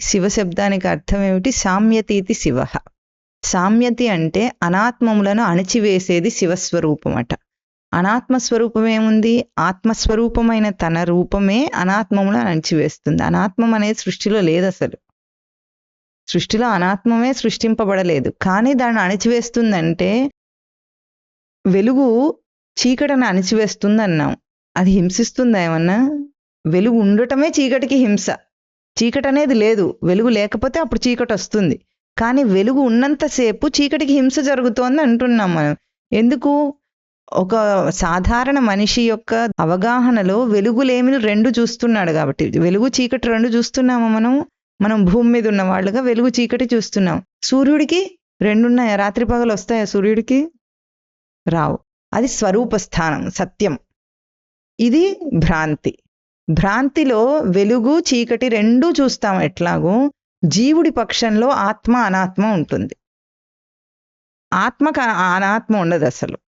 శివ శబ్దానికి అర్థం ఏమిటి సామ్యతీతి శివ. సామ్యతి అంటే అనాత్మములను అణిచివేసేది శివస్వరూపం అట అనాత్మ స్వరూపం ఏముంది ఆత్మస్వరూపమైన తన రూపమే అనాత్మములను అణిచివేస్తుంది. అనాత్మం అనేది సృష్టిలో లేదు అసలు సృష్టిలో అనాత్మమే సృష్టింపబడలేదు. కానీ దాన్ని అణిచివేస్తుందంటే వెలుగు చీకటిని అణిచివేస్తుంది అన్నాం అది హింసిస్తుందా ఏమన్నా? వెలుగు ఉండటమే చీకటికి హింస. చీకటి అనేది లేదు. వెలుగు లేకపోతే అప్పుడు చీకటి వస్తుంది. కానీ వెలుగు ఉన్నంతసేపు చీకటికి హింస జరుగుతోంది అంటున్నాం మనం. ఎందుకు? ఒక సాధారణ మనిషి యొక్క అవగాహనలో వెలుగులేమిని రెండు చూస్తున్నాడు కాబట్టి. వెలుగు చీకటి రెండు చూస్తున్నామా మనం? మనం భూమి మీద ఉన్న వాళ్ళుగా వెలుగు చీకటి చూస్తున్నాం. సూర్యుడికి రెండున్నాయా? రాత్రి పగలు వస్తాయా సూర్యుడికి? రావు. అది స్వరూప స్థానం సత్యం. ఇది భ్రాంతి. భ్రాంతిలో వెలుగు చీకటి రెండూ చూస్తాం ఎట్లాగో? జీవుడి పక్షంలో ఆత్మ అనాత్మ ఉంటుంది. ఆత్మకు అనాత్మ ఉండదు అసలు.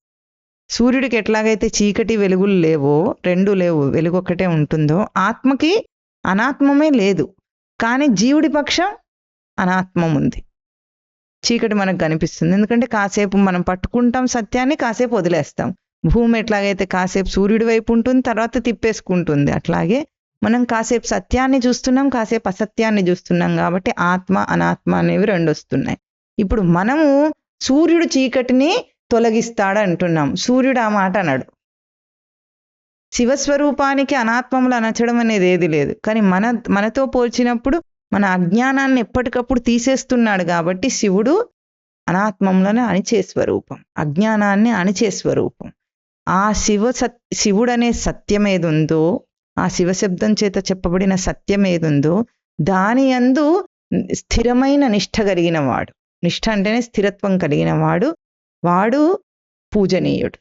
సూర్యుడికి ఎట్లాగైతే చీకటి వెలుగులు లేవో రెండు లేవు వెలుగు ఒక్కటే ఉంటుందో ఆత్మకి అనాత్మమే లేదు. కానీ జీవుడి పక్షం అనాత్మం ఉంది. చీకటి మనకు కనిపిస్తుంది. ఎందుకంటే కాసేపు మనం పట్టుకుంటాం సత్యాన్ని కాసేపు వదిలేస్తాం. భూమి ఎట్లాగైతే కాసేపు సూర్యుడి వైపు ఉంటుంది తర్వాత తిప్పేసుకుంటుంది. అట్లాగే మనం కాసేపు సత్యాన్ని చూస్తున్నాం కాసేపు అసత్యాన్ని చూస్తున్నాం కాబట్టి ఆత్మ అనాత్మ అనేవి రెండు వస్తున్నాయి. ఇప్పుడు మనము సూర్యుడు చీకటిని తొలగిస్తాడు అంటున్నాం. సూర్యుడు ఆ మాట అనడు. శివస్వరూపానికి అనాత్మములు అనచడం అనేది ఏది లేదు. కానీ మన మనతో పోల్చినప్పుడు మన అజ్ఞానాన్ని ఎప్పటికప్పుడు తీసేస్తున్నాడు కాబట్టి శివుడు అనాత్మములను అణిచే స్వరూపం. అజ్ఞానాన్ని అణిచే స్వరూపం. ఆ శివ సత్ శివుడనే సత్యం ఏదుందో ఆ శివశబ్దం చేత చెప్పబడిన సత్యం ఏదుందో దాని అందు స్థిరమైన నిష్ఠ కలిగిన వాడు నిష్ఠ అంటేనే స్థిరత్వం కలిగిన వాడు వాడు పూజనీయుడు.